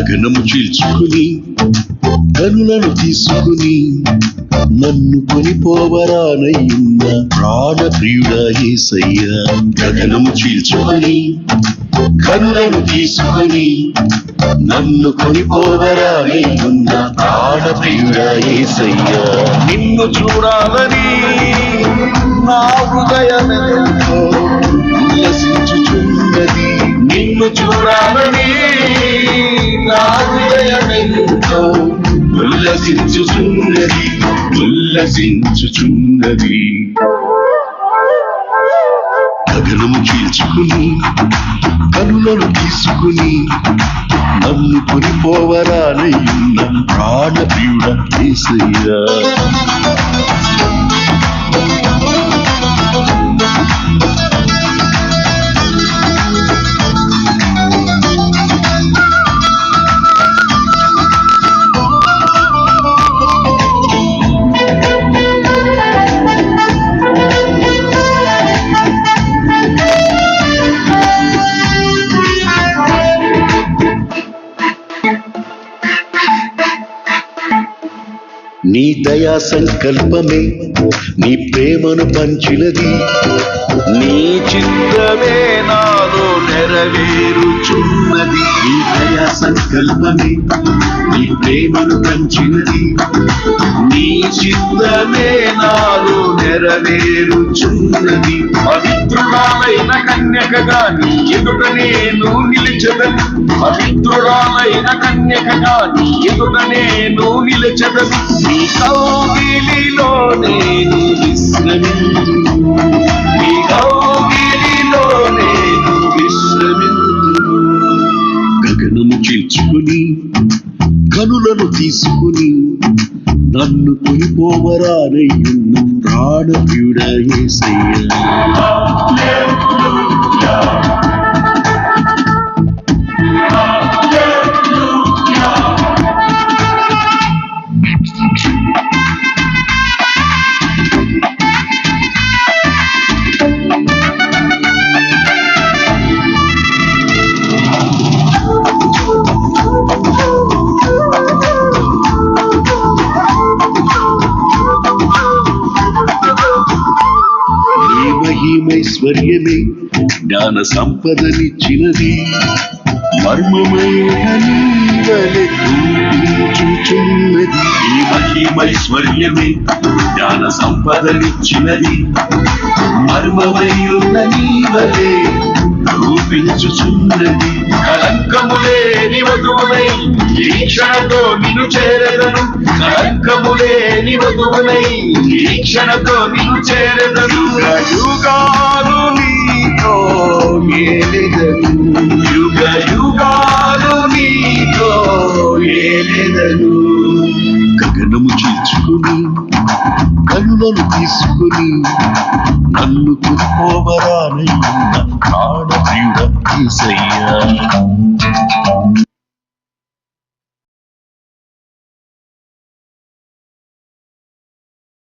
గగనము చీల్చుకుని కనులను తీసుకుని నన్ను కొనిపోవరానయ్యున్న ప్రాణ ప్రియుడా ఏసయ్యా. గగనము చీల్చుకొని కనులను తీసుకొని నన్ను కొనిపోవరానయ్యున్న ప్రాణ ప్రియుడా ఏసయ్యా. నిన్ను చూడాలని నా హృదయమెంతో ఉల్లసించుచున్నది నిన్ను చూడాలని ఉల్లసించుచున్నది ఉల్లసించుచున్నది. గగనము చీల్చుకుని కనులను తీసుకుని నన్ను కొనిపోవరానయ్యున్న ప్రాణ ప్రియుడ ఏసయ్యా నీ దయా సంకల్పమే నీ ప్రేమను పంచినది. నీ చిత్తమే నాలో నెరవేరుచున్నది. నీ దయా సంకల్పమే నీ ప్రేమను పంచింది నీ చిత్తమే నాలో నెరవేరుచున్నది. పవిత్రురాలైన కన్యకగా నీ ఎదుట నేను నిలిచెదను. పవిత్రురాలైన కన్యకగా నీ ఎదుట నేను నిలిచెదను. నీ కౌగిలిలో నేను విశ్రమించు కనులను తీసుకుని నన్ను కొనిపోవరానయ్యున్న ప్రాణ ప్రియుడ ఏసయ్యా. ఐశ్వర్యమే జ్ఞాన సంపదనిచ్చినది. మర్మమైనది ఈ మహిమైశ్వర్యమే జ్ఞాన సంపదనిచ్చినది. మర్మమై ఉన్న నీవలే రూపించుచున్నది కలంకము లేని వధువునై ఈ క్షణతో నిన్ను చేరెదను. కలంకము లేని వధువునై ఈ క్షణతో నిన్ను చేరెదను. యుగాలు నీతో ఏలెదను యుగ యుగాలు నీతో ఏలెదను గగనము చీల్చుకుని కనులను తీసుకుని నన్ను కొనుకోవరానయ్యున్న ప్రాణ ప్రియుడ